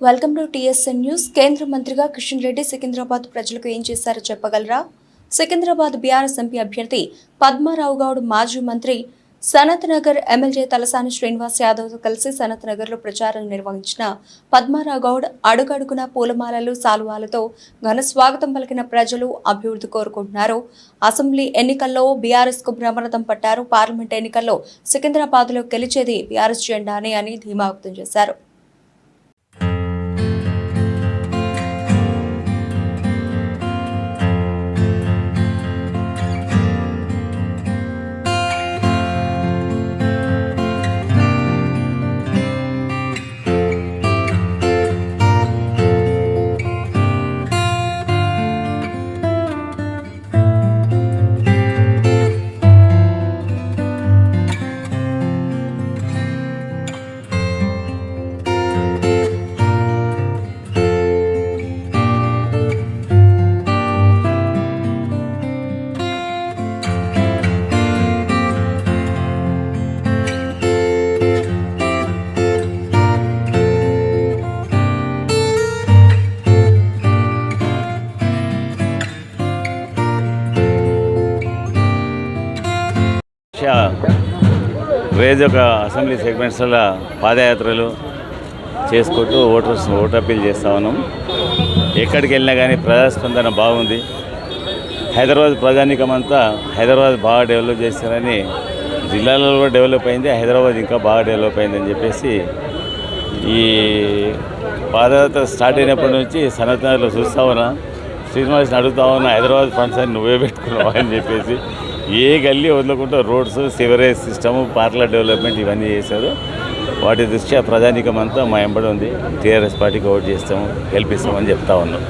Welcome to TSN news. కేంద్ర మంత్రిగా కిషన్ రెడ్డి సికింద్రాబాద్ ప్రజలకు ఏం చేశారో చెప్పగలరా? సికింద్రాబాద్ బీఆర్ఎస్ ఎంపీ అభ్యర్థి పద్మారావు గౌడ్ మాజీ మంత్రి సనత్ నగర్ ఎమ్మెల్యే తలసాని శ్రీనివాస్ యాదవ్తో కలిసి సనత్ నగర్లో ప్రచారం నిర్వహించిన పద్మారావు గౌడ్ అడుగడుగున పూలమాలలు సాల్వాలతో ఘన స్వాగతం పలికిన ప్రజలు అభివృద్ధి కోరుకుంటున్నారు. అసెంబ్లీ ఎన్నికల్లో బీఆర్ఎస్కు బ్రహ్మరథం పట్టారు. పార్లమెంట్ ఎన్నికల్లో సికింద్రాబాద్లో గెలిచేది బీఆర్ఎస్ జెండానే అని ధీమా వ్యక్తం చేశారు. రేజ్ ఒక అసెంబ్లీ సెగ్మెంట్స్లో పాదయాత్రలు చేసుకుంటూ ఓటర్స్ ఓటు అప్పీల్ చేస్తా ఉన్నాం. ఎక్కడికి వెళ్ళినా కానీ ప్రజాస్పందన బాగుంది. హైదరాబాద్ ప్రజానికం అంతా హైదరాబాద్ బాగా డెవలప్ చేస్తారని జిల్లాలలో కూడా డెవలప్ అయింది హైదరాబాద్ ఇంకా బాగా డెవలప్ అయిందని చెప్పేసి ఈ పాదయాత్ర స్టార్ట్ అయినప్పటి నుంచి సనత్నగర్లో చూస్తా ఉన్నా. శ్రీనివాస్ని అడుగుతా ఉన్నా హైదరాబాద్ ఫండ్స్ అని నువ్వే పెట్టుకున్నావు? అని చెప్పేసి. ఏ గల్లీ వదలకుండా రోడ్స్ సివరేజ్ సిస్టము పార్ల డెవలప్మెంట్ ఇవన్నీ చేశారు. వాటి దృష్ట్యా ప్రజానికం అంతా మా ఎంబడి ఉంది. టీఆర్ఎస్ పార్టీకి ఓట్ చేస్తాము గెలిపిస్తామని చెప్తా ఉన్నాం.